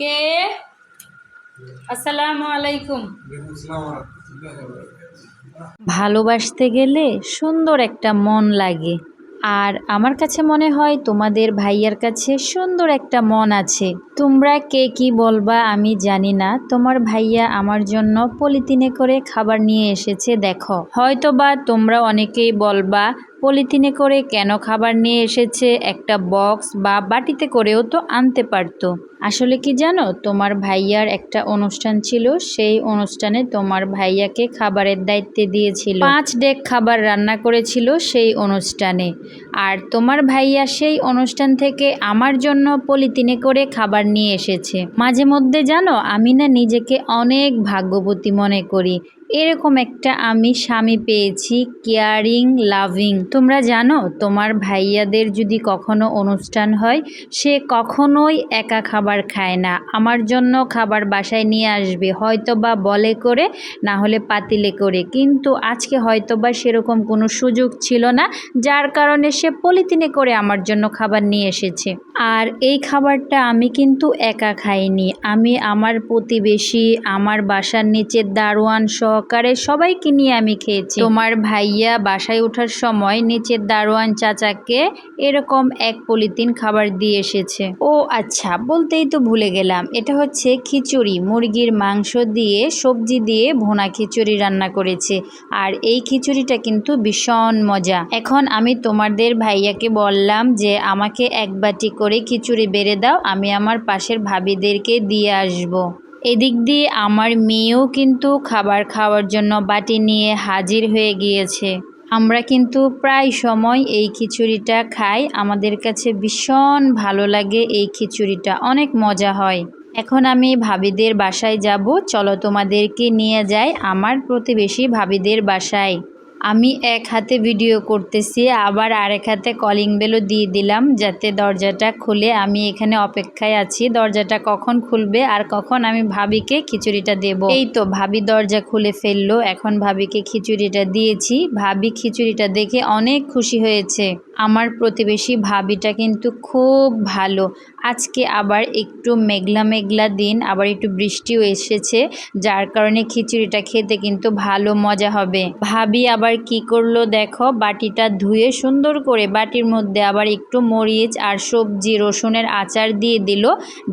কে? আসসালামু আলাইকুম। ভালোবাসতে গেলে সুন্দর একটা মন লাগে। আর আমার কাছে মনে হয় তোমাদের ভাইয়ার কাছে সুন্দর একটা মন আছে। তোমরা কে কি বলবা আমি জানি না। তোমার ভাইয়া আমার জন্য পলিথিনে করে খাবার নিয়ে এসেছে, দেখো। হয়তো বা তোমরা অনেকেই বলবা পলিথিনে করে কেন খাবার নিয়ে এসেছে? একটা বক্স বা বাটিতে করেও তো আনতে পারতো। আসলে কি জানো, তোমার ভাইয়ার একটা অনুষ্ঠান ছিল, সেই অনুষ্ঠানে তোমার ভাইয়াকে খাবারের দায়িত্বে দিয়েছিল। পাঁচ ডেক খাবার রান্না করেছিল সেই অনুষ্ঠানে। আর তোমার ভাইয়া সেই অনুষ্ঠান থেকে আমার জন্য পলিথিনে করে খাবার নিয়ে এসেছে। মাঝে মধ্যে জানো, আমি না নিজেকে অনেক ভাগ্যবতী মনে করি। এরকম একটা আমি স্বামী পেয়েছি কেয়ারিং লাভিং তোমরা জানো, তোমার ভাইয়াদের যদি কখনো অনুষ্ঠান হয়, সে কখনোই একা খাবার খায় না। আমার জন্য খাবার বাসায় নিয়ে আসবে হয়তো বা বলে করে, না হলে পাতিলে করে। কিন্তু আজকে হয়তো বা সেরকম কোনো সুযোগ ছিল না, যার কারণে সে পলিথিনে করে আমার জন্য খাবার নিয়ে এসেছে। আর এই খাবারটা আমি কিন্তু একা খাইনি। আমি আমার প্রতিবেশী, আমার বাসার নিচে দারোয়ান সহকারে সবাইকে নিয়ে আমি খেয়েছি। তোমার ভাইয়া বাসায় ওঠার সময় নিচের দারোয়ান চাচাকে এরকম এক পলিথিন খাবার দিয়ে এসেছে। ও আচ্ছা বলতেই তো ভুলে গেলাম। এটা হচ্ছে খিচুড়ি। মুরগির মাংস দিয়ে, সবজি দিয়ে ভোনা খিচুড়ি রান্না করেছে। আর এই খিচুড়িটা কিন্তু ভীষণ মজা। এখন আমি তোমাদের ভাইয়াকে বললাম যে, আমাকে এক বাটি করে খিচুড়ি বেড়ে দাও। আমি আমার পাশের ভাবিদেরকে দিয়ে আসব। এদিক দিয়ে আমার মেয়েও কিন্তু খাবার খাওয়ার জন্য বাটি নিয়ে হাজির হয়ে গিয়েছে। আমরা কিন্তু প্রায় সময় এই খিচুড়িটা খাই। আমাদের কাছে ভীষণ ভালো লাগে এই খিচুড়িটা। অনেক মজা হয়। এখন আমি ভাবিদের বাসায় যাব। চলো তোমাদেরকে নিয়ে যাই আমার প্রতিবেশী ভাবিদের বাসায়। আমি এক হাতে ভিডিও করতেছি, আবার আরেক হাতে কলিং বেলও দিয়ে দিলাম যাতে দরজাটা খুলে আমি এখানে অপেক্ষায় আছি। দরজাটা কখন খুলবে আর কখন আমি ভাবিকে খিচুড়িটা দেব। এই তো ভাবি দরজা খুলে ফেলল, এখন ভাবিকে খিচুড়িটা দিয়েছি। ভাবি খিচুড়িটা দেখে অনেক খুশি হয়েছে। আমার প্রতিবেশী ভাবিটা কিন্তু খুব ভালো। আজকে আবার একটু মেঘলা মেঘলা দিন, আবার একটু বৃষ্টিও এসেছে, যার কারণে খিচুড়িটা খেতে কিন্তু ভালো মজা হবে। ভাবি আবার কি করল দেখো? বাটিটা ধুয়ে সুন্দর করে বাটির মধ্যে আবার একটু মরিচ আর সবজি রসুনের আচার দিয়ে দিল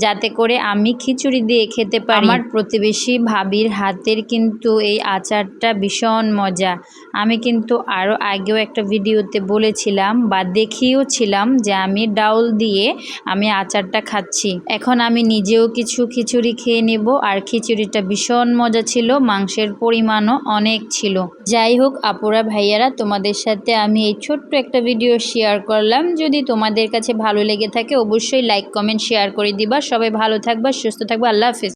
যাতে করে আমি খিচুড়ি দিয়ে খেতে পারি। আমার প্রতিবেশী ভাবির হাতের কিন্তু এই আচারটা ভীষণ মজা। আমি কিন্তু আরও আগেও একটা ভিডিওতে বলেছিলাম বা দেখিয়েও ছিলাম যে আমি ডাউল দিয়ে আমি আচারটা খাচ্ছি। এখন আমি নিজেও কিছু খিচুড়ি খেয়ে নেব আর খিচুড়িটা ভীষণ মজা ছিল মাংসের পরিমাণও অনেক ছিল। যাই হোক আপুরা ভাইয়ারা, তোমাদের সাথে আমি এই ছোট্ট একটা ভিডিও শেয়ার করলাম। যদি তোমাদের কাছে ভালো লেগে থাকে, অবশ্যই লাইক কমেন্ট শেয়ার করে দিবা। সবাই ভালো থাকবা, সুস্থ থাকবা। আল্লাহ হাফিজ।